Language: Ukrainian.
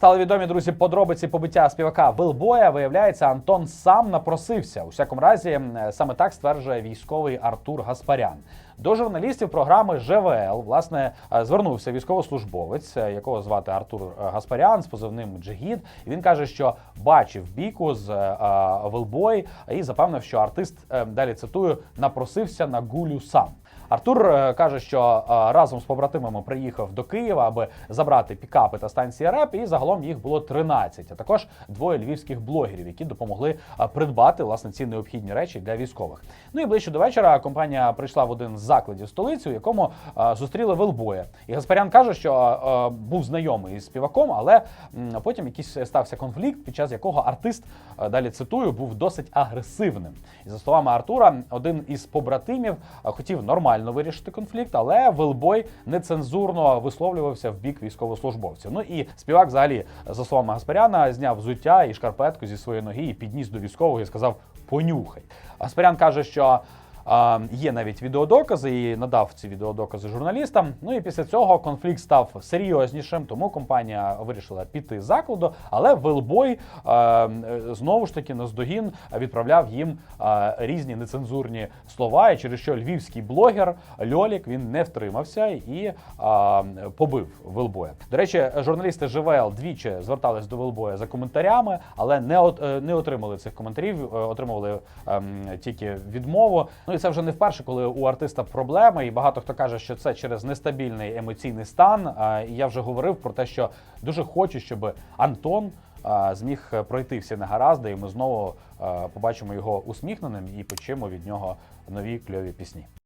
Стали відомі друзі подробиці побиття співака Вилбоя. Виявляється, Антон сам напросився. У всякому разі, саме так стверджує військовий Артур Гаспарян. До журналістів програми ЖВЛ власне е, звернувся військовослужбовець, е, якого звати Артур е, Гаспарян з позивним Джигід. І він каже, що бачив бійку з Вилбой і запевнив, що артист далі цитую напросився на гулю сам. Артур е, каже, що е, разом з побратимами приїхав до Києва, аби забрати пікапи та станції РЕП, і загалом їх було 13, а також двоє львівських блогерів, які допомогли е, придбати власне ці необхідні речі для військових. Ну і ближче до вечора компанія прийшла в один з закладів столиці, у якому зустріли Велбоя. І Гаспарян каже, що був знайомий із співаком, але потім якийсь стався конфлікт, під час якого артист далі цитую був досить агресивним. І за словами Артура, один із побратимів хотів нормально вирішити конфлікт, але Велбой нецензурно висловлювався в бік військовослужбовців. Ну і співак, взагалі, за словами Гаспаряна, зняв взуття і шкарпетку зі своєї ноги і підніс до військового і сказав: понюхай. Гаспарян каже, що. Є навіть відеодокази і надав ці відеодокази журналістам. Ну і після цього конфлікт став серйознішим, тому компанія вирішила піти з закладу. Але Велбой е, знову ж таки наздогін відправляв їм е, різні нецензурні слова. І через що львівський блогер Льолік він не втримався і е, побив Велбоя. До речі, журналісти ЖВЛ двічі звертались до Велбоя за коментарями, але не от, не отримали цих коментарів, отримували ем, тільки відмову. Ну і це вже не вперше, коли у артиста проблеми, і багато хто каже, що це через нестабільний емоційний стан. І я вже говорив про те, що дуже хочу, щоб Антон зміг пройти всі негаразди, і ми знову побачимо його усміхненим і почуємо від нього нові кльові пісні.